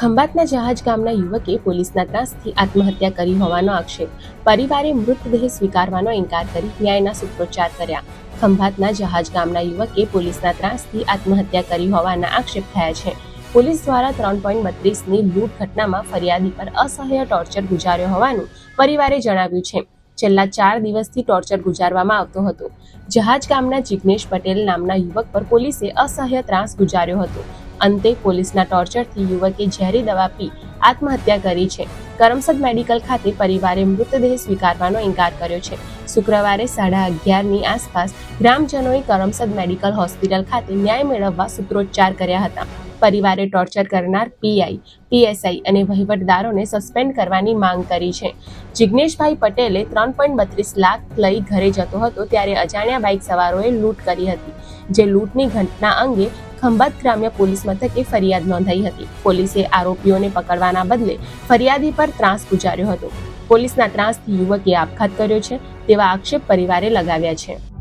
ખંભાતના જહાજ ગામના યુવકે પોલીસના ત્રાસથી આત્મહત્યા કરી હોવાનો આક્ષેપ. પરિવારે મૃતદેહ સ્વીકારવાનો ઇનકાર કરી ન્યાયના સૂત્રોચ્ચાર કર્યા. ખંભાતના જહાજ ગામના યુવકે પોલીસના ત્રાસથી આત્મહત્યા કરી હોવાના આક્ષેપ થયા છે. પોલીસ દ્વારા ત્રણ પોઈન્ટ બત્રીસની લૂંટ ઘટનામાં ફરિયાદી પર અસહ્ય ટોર્ચર ગુજાર્યો હોવાનું પરિવારે જણાવ્યું છે. છેલ્લા ચાર દિવસથી ટોર્ચર ગુજારવામાં આવતો હતો. જહાજ ગામના જિગ્નેશ પટેલ નામના યુવક પર પોલીસે અસહ્ય ત્રાસ ગુજાર્યો હતો. અંતે પોલીસના ટોર્ચરથી યુવકે ઝેરી દવા પી આત્મહત્યા કરી છે. કરમસદ મેડિકલ ખાતે પરિવારે મૃતદેહ સ્વીકારવાનો ઇનકાર કર્યો છે. શુક્રવારે સાડા અગિયારની આસપાસ ગ્રામજનોએ કરમસદ મેડિકલ હોસ્પિટલ ખાતે ન્યાય મેળવવા સૂત્રોચ્ચાર કર્યા હતા. પરિવારે ટોર્ચર કરનાર પીઆઈ, પીએસઆઈ અને વહીવટદારોને સસ્પેન્ડ કરવાની માંગ કરી છે. જિગ્નેશભાઈ પટેલે ત્રણ પોઈન્ટ બત્રીસ લાખ લઈ ઘરે જતો હતો ત્યારે અજાણ્યા બાઇક સવારોએ લૂંટ કરી હતી, જે લૂંટની ઘટના અંગે ખંભાત ગ્રામ્ય પોલીસ મથકે ફરિયાદ નોંધાઈ હતી. પોલીસે આરોપીઓને પકડવાના બદલે ફરિયાદી પર ત્રાસ ગુજાર્યો હતો. પોલીસના ત્રાસથી યુવકે આપઘાત કર્યો છે તેવા આક્ષેપ પરિવારે લગાવ્યા છે.